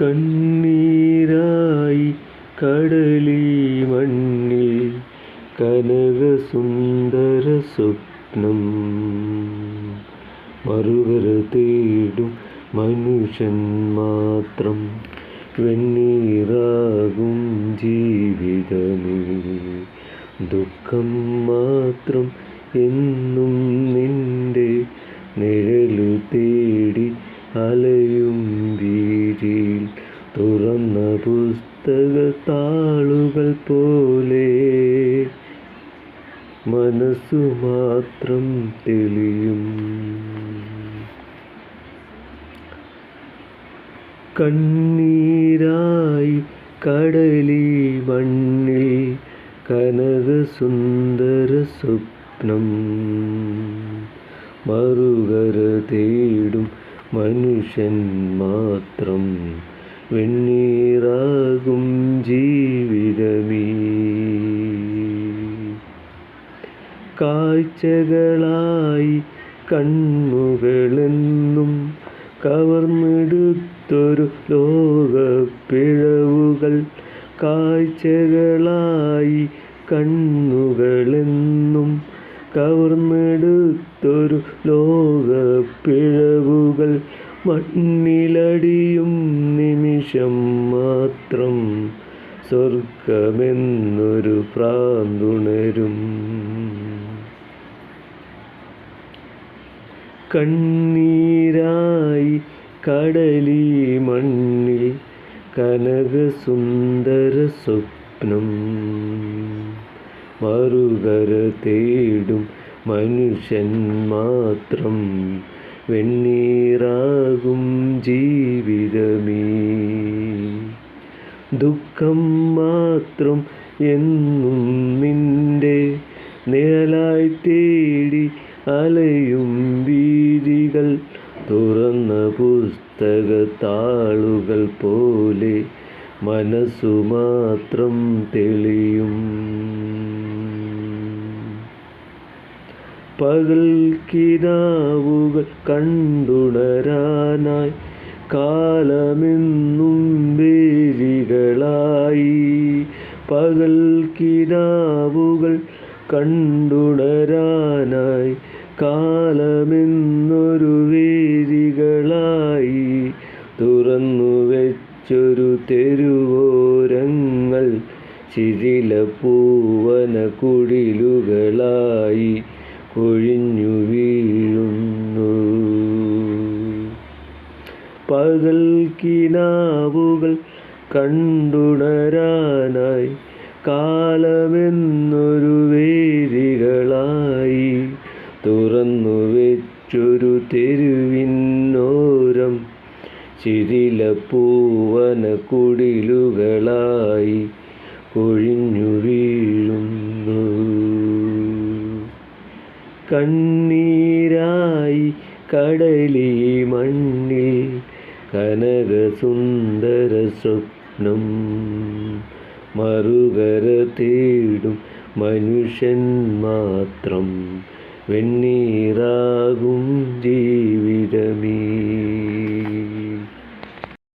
കണ്ണീരായി കടലി മണ്ണിൽ കനകസുന്ദര സ്വപ്നം. മറുകര തേടും മനുഷ്യൻ മാത്രം വെണ്ണീറാകും ജീവിതമേ. ദുഃഖം മാത്രം എന്നും നിന്റെ നിഴലു തേടി അലയും പോലെ മനസ്സു മാത്രം തെളിയും. കണ്ണീരായി കടലി മണ്ണിൽ കനകസുന്ദര സ്വപ്നം. മറുകര തേടും മനുഷ്യൻ മാത്രം വെണ്ണീറാകും ജീവിതമേ കാഴ്ചകളായി കണ്ണുകളെന്നും കവർന്നെടുത്തൊരു ലോകപ്പിഴവുകൾ കാഴ്ചകളായി കണ്ണുകളെന്നും കവർന്നെടുത്തൊരു ലോകപ്പിഴവുകൾ മണ്ണിലടിയും നിമിഷം മാത്രം സ്വർഗമെന്നൊരു പ്രാന്തുണരും. കണ്ണീരായി കടലി മണ്ണിൽ കനകസുന്ദര സ്വപ്നം. മറുകര തേടും മനുഷ്യൻ മാത്രം വെണ്ണീറാകും ജീവിതമേ. ദുഃഖം മാത്രം എന്നും നിന്റെ നിഴലായി തേടി അലയും തുറന്ന പുസ്തക താളുകൾ പോലെ മനസ്സു മാത്രം തെളിയും. പകൽ കിനാവുകൾ കണ്ടുണരാനായി കാലമെന്നും വേരികളായി പകൽ കിനാവുകൾ കണ്ടുണരാനായി കാലമെന്നൊരു തെരുവോരങ്ങൾ ശിഥില പൂവന കുടിലുകളായി കൊഴിഞ്ഞു വീഴുന്നു. പകൽ കിനാവുകൾ കണ്ടുണരാനായി കാലമെന്നൊരു വേദികളായി തുറന്നു വെച്ചൊരു തെരുവിനോരം ശിഥില പൂവന കുടിലുകളായി കൊഴിഞ്ഞു വീഴുന്നു കണ്ണീരായി കടലി മണ്ണിൽ കനകസുന്ദര സ്വപ്നം. മറുകര തേടും മനുഷ്യൻ മാത്രം വെണ്ണീറാകും ജീവിതമേ.